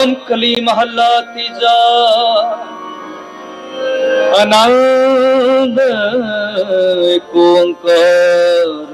ਕਲੀ ਮਹੱਲਾ ਤੀਜਾ। ਆਨੰਦ ਓੰਕਾਰ,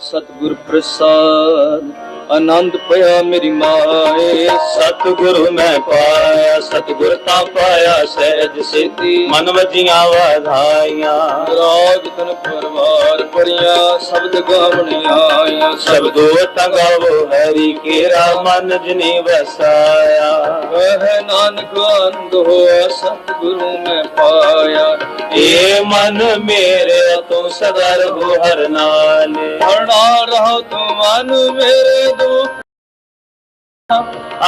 ਸਤਿਗੁਰ ਪ੍ਰਸਾਦ। ਆਨੰਦ ਪਿਆ ਮੇਰੀ ਮਾਏ, ਸਤਿਗੁਰੂ ਮੈਂ ਪਾਇਆ, ਸਤਿਗੁਰ ਤਾਂ ਪਾਇਆ ਸਹਿਜ ਸੇਤੀ ਮਨ ਵਜੀਆਂ ਵਧਾਈਆਂ, ਰਾਗ ਤਨ ਪਰਵਾਰ ਪੜਿਆ ਸ਼ਬਦ ਗਾਵਣੀਆਂ ਆਇਆ, ਸ਼ਬਦੋ ਟੰਗਾਵੋ ਹਰੀ ਕੇਰਾ ਮਨ ਜਿਨੀ ਵਸਾਇਆ। ਵਹ ਨਾਨਕ ਆਨੰਦ ਹੋਆ ਸਤਿਗੁਰੂ ਮੈਂ ਪਾਇਆ। ਏ ਮਨ ਮੇਰੇ ਤੂੰ ਸਦਾ ਰਹੋ ਹਰ ਨਾਲ। ਹਰਣਾ ਰਹੋ ਤੂੰ ਮਨ ਮੇਰੇ ਦੁਖ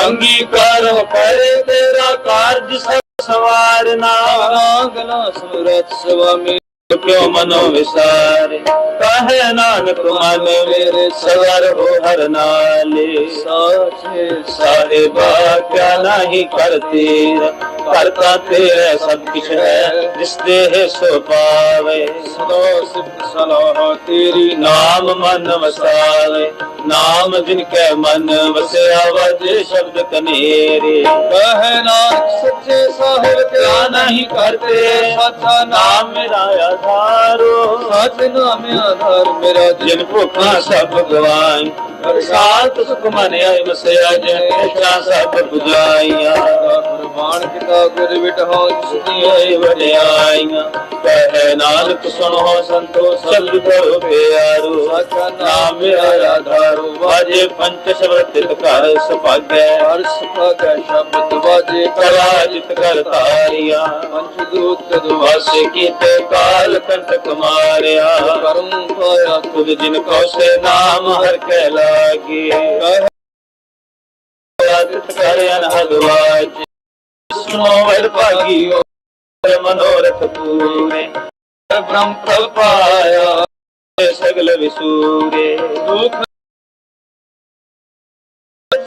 ਅੰਗੀਕਾਰ ਕਰੇ ਤੇਰਾ ਕਾਰਜ ਸਵਾਰਨਾ। ਰਾਗਲਾ ਸੁਰਤ ਸੁਆਮੀ ਕਿਉ ਮਨੋ ਵਿਸਾਰੇ ਕਹੇ ਨਾਨਕ ਮਨ ਮੇਰੇ ਸਦਾ ਰਹੋ ਹਰ ਨਾਲੇ? ਸਾਚੇ ਸਾਹਿਬਾ ਕਿਆ ਨਹੀਂ ਕਰਤੀ ਕਰਤਾ ਤੇਰੇ ਸਭ ਕੁਛ ਹੈ ਜਿਸ ਦੇਹ ਸੋ ਪਾਵੇ। ਸਦਾ ਸਿਫਤ ਸਲਾਹ ਤੇਰੀ ਨਾਮ ਮਨ ਵਸਾਵੇ ਨਾਮ ਜਿਨ ਕੈ ਮਨ ਵਸਿਆ ਵਜੇ ਸ਼ਬਦ ਕਨੇਰੇ। ਕਹੇ ਸੱਚੇ ਸਾਹਿਬ ਕਿਆ ਨਹੀਂ ਕਰਤੇ ਸਾਚਾ ਨਾਮ ਮੇਰਾ ਆਧਾਰੋ। ਸਚ ਨਾਮ ਆਧਾਰ ਮੇਰਾ ਜਿਨ ਭੁੱਖਾ ਸਭ ਗਵਾਈ ਸਾਤ ਸੁਖ ਮਨ ਆਈ ਵਸਿਆ ਜਿਨ ਇਛਾ ਸਭ 부ਜਾਈਆਂ ਕੁਰਬਾਨ ਕੀਤਾ ਗੁਰ ਵਿਟਹੁ ਜਿਸਦੀ ਵਡਿਆਈਆਂ। ਕਹੇ ਨਾਨਕ ਸੁਣੋ ਸੰਤੋ ਕਰੋ ਪਿਆਰੋ। ਸਾਚਾ ਨਾਮ ਮੇਰਾ ਆਧਾਰੋ। ਵਾਜੇ ਪੰਚ ਸ਼ਬਦ ਤਿਤ ਘਰ ਸੁਭਾਗੈ। ਹਰ ਸੁਭਾਗੈ ਸ਼ਬਦ ਵਾਜੇ ਕਲਾ ਜਿਤ ਕਰ ਤਾਰੀਆਂ ਪੰਚ ਦੂਤ ਦੁਆਸ ਕੀਤੇ ਕਾਲ ਕੰਟਕ ਮਾਰਿਆ। ਕਰਮ ਪਾਇਆ ਤੁਧ ਜਿਨ ਕੋ ਸੇ ਨਾਮ ਹਰ ਕੈ ਲਾਗੀ ਕਹੇ ਤਿਤ ਕਰ ਅਨਹਦ ਵਾਜ। ਸੁਨੋ ਵਰ ਭਾਗੀ ਮਨੋਰਥ ਪੂਰੇ। ਬ੍ਰਹਮ ਪ੍ਰਭ ਪਾਇਆ ਸਗਲ ਵਿਸੂਰੇ। ਦੁਖ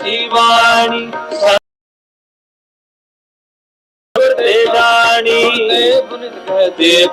ਜੀਵਾਣੀ ਸਤਿ ਜਾਣੀ। ਤੇ ਬੁਨਿਤ ਕਹਤੇ